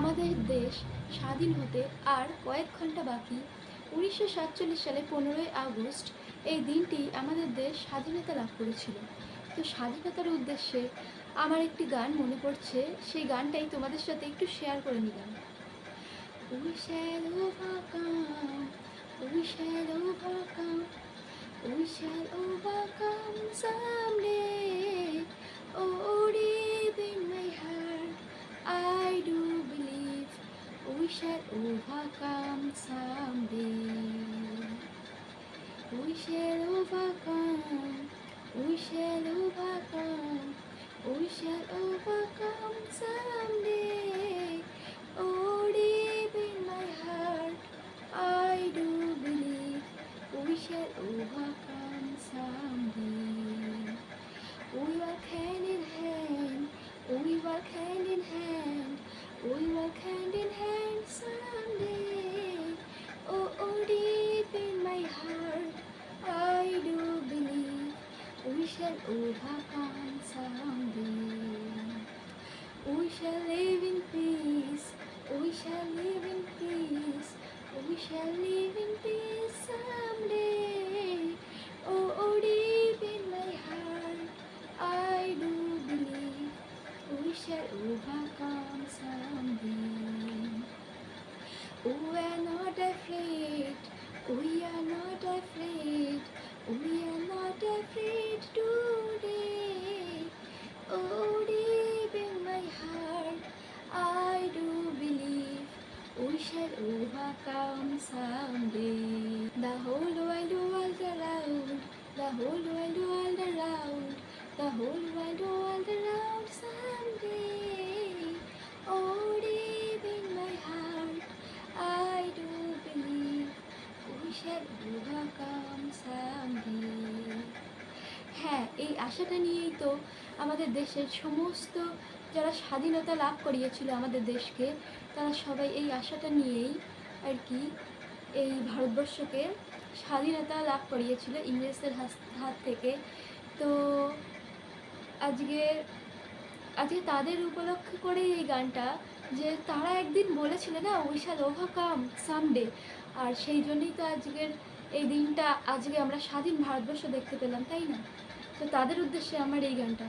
আমাদের দেশ স্বাধীন হতে আর কয়েক ঘণ্টা বাকি উনিশশো সাতচল্লিশ সালে পনেরোই আগস্ট এই দিনটি আমাদের দেশ স্বাধীনতা লাভ করেছিল তো স্বাধীনতার উদ্দেশ্যে আমার একটি গান মনে পড়ছে সেই গানটাই তোমাদের সাথে একটু শেয়ার করে নিলাম We shall overcome, we shall overcome, we shall overcome someday. Overcome someday. We shall overcome, we shall overcome, we shall overcome someday. Oh, deep in my heart, I do believe we shall overcome someday. We hand overcome someday. We shall live in peace, we shall live in peace, we shall live in peace someday. Oh, oh, deep in my heart, I do believe we shall overcome someday. We are not afraid, we are not afraid, overcome someday. The whole world, world around, the whole world, world around, the whole world, world around someday. Oh, deep in my heart, I do believe we shall overcome someday. হ্যাঁ এই আশাটা নিয়েই তো আমাদের দেশের সমস্ত যারা স্বাধীনতা লাভ করিয়েছিল আমাদের দেশকে, তারা সবাই এই আশাটা নিয়েই আর কি এই ভারতবর্ষকে স্বাধীনতা লাভ করিয়েছিল ইংরেজদের হাত থেকে। তো আজকে আজকে তাদের উপলক্ষ করে এই গানটা যে তারা একদিন বলেছিল না উই শ্যাল ওভারকাম সামডে আর সেই জন্যই তো আজকের এই দিনটা, আজকে আমরা স্বাধীন ভারতবর্ষ দেখতে পেলাম, তাই না? তো তাদের উদ্দেশ্যে আমার এই গানটা।